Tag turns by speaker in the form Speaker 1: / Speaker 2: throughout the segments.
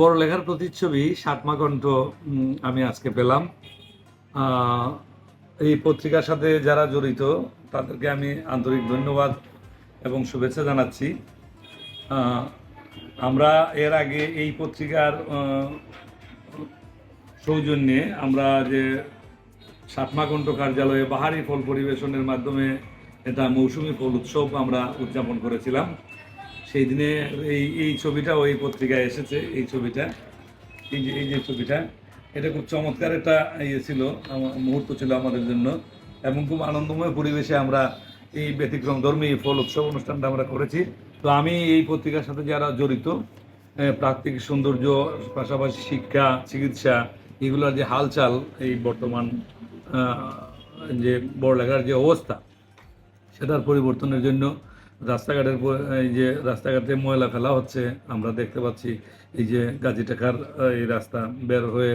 Speaker 1: বড় লেখার প্রতিচ্ছবি সাতমা কণ্ঠ আমি আজকে পেলাম। এই পত্রিকার সাথে যারা জড়িত, তাদেরকে আমি আন্তরিক ধন্যবাদ এবং শুভেচ্ছা জানাচ্ছি। আমরা এর আগে এই পত্রিকার সৌজন্যে আমরা যে সাতমা কণ্ঠ কার্যালয়ে বাহারি ফল পরিবেশনের মাধ্যমে এটা মৌসুমি ফল উৎসব আমরা উদযাপন করেছিলাম। সেই দিনে এই এই ছবিটা ওই পত্রিকায় এসেছে, এই ছবিটা। এই যে এই যে ছবিটা, এটা খুব চমৎকার একটা ইয়ে ছিল মুহূর্ত ছিল আমাদের জন্য এবং খুব আনন্দময় পরিবেশে আমরা এই ব্যতিক্রম ধর্মী ফল উৎসব অনুষ্ঠানটা আমরা করেছি। তো আমি এই পত্রিকার সাথে যারা জড়িত প্রাকৃতিক সৌন্দর্য, পাশাপাশি শিক্ষা, চিকিৎসা, এগুলোর যে হালচাল, এই বর্তমান যে বড়লেখার যে অবস্থা, সেটার পরিবর্তনের জন্য রাস্তাঘাটের এই যে রাস্তাঘাটে ময়লা ফেলা হচ্ছে, আমরা দেখতে পাচ্ছি এই যে গাজী টাকার এই রাস্তা বের হয়ে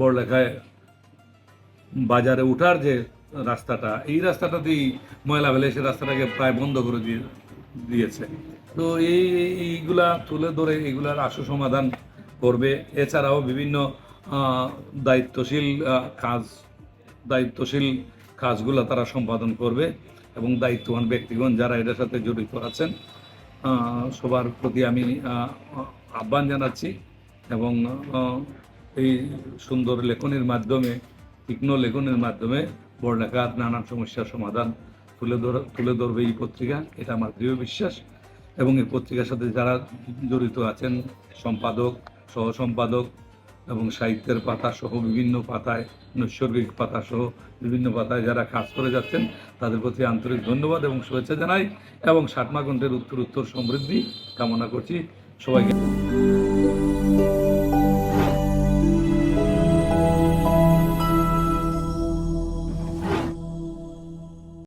Speaker 1: বড়লেখায় বাজারে ওঠার যে রাস্তাটা, এই রাস্তাটাতেই ময়লা ফেলে সে রাস্তাটাকে প্রায় বন্ধ করে দিয়ে, দিয়েছে। তো এই, এইগুলা তুলে ধরে এগুলার আশু সমাধান করবে। এছাড়াও বিভিন্ন দায়িত্বশীল কাজ, দায়িত্বশীল কাজগুলো তারা সম্পাদন করবে। এবং দায়িত্ববান ব্যক্তিগণ যারা এটার সাথে জড়িত আছেন সবার প্রতি আমি আহ্বান জানাচ্ছি এবং এই সুন্দর লেখনের মাধ্যমে, তীক্ষ্ণ লেখনের মাধ্যমে বর্ণাকার নানান সমস্যার সমাধান তুলে ধর, তুলে ধরবে এই পত্রিকা। এটা আমার দৃঢ় বিশ্বাস এবং এই পত্রিকার সাথে যারা জড়িত আছেন, সম্পাদক সহ সম্পাদক এবং সাহিত্যের পাতা সহ বিভিন্ন পাতায়, নৈসর্গিক পাতা সহ বিভিন্ন পাতায় যারা কাজ করে যাচ্ছেন, তাদের প্রতি আন্তরিক ধন্যবাদ এবং শুভেচ্ছা জানাই এবং ষাটমা কণ্ঠের উত্তর উত্তর সমৃদ্ধি কামনা করছি। সবাইকে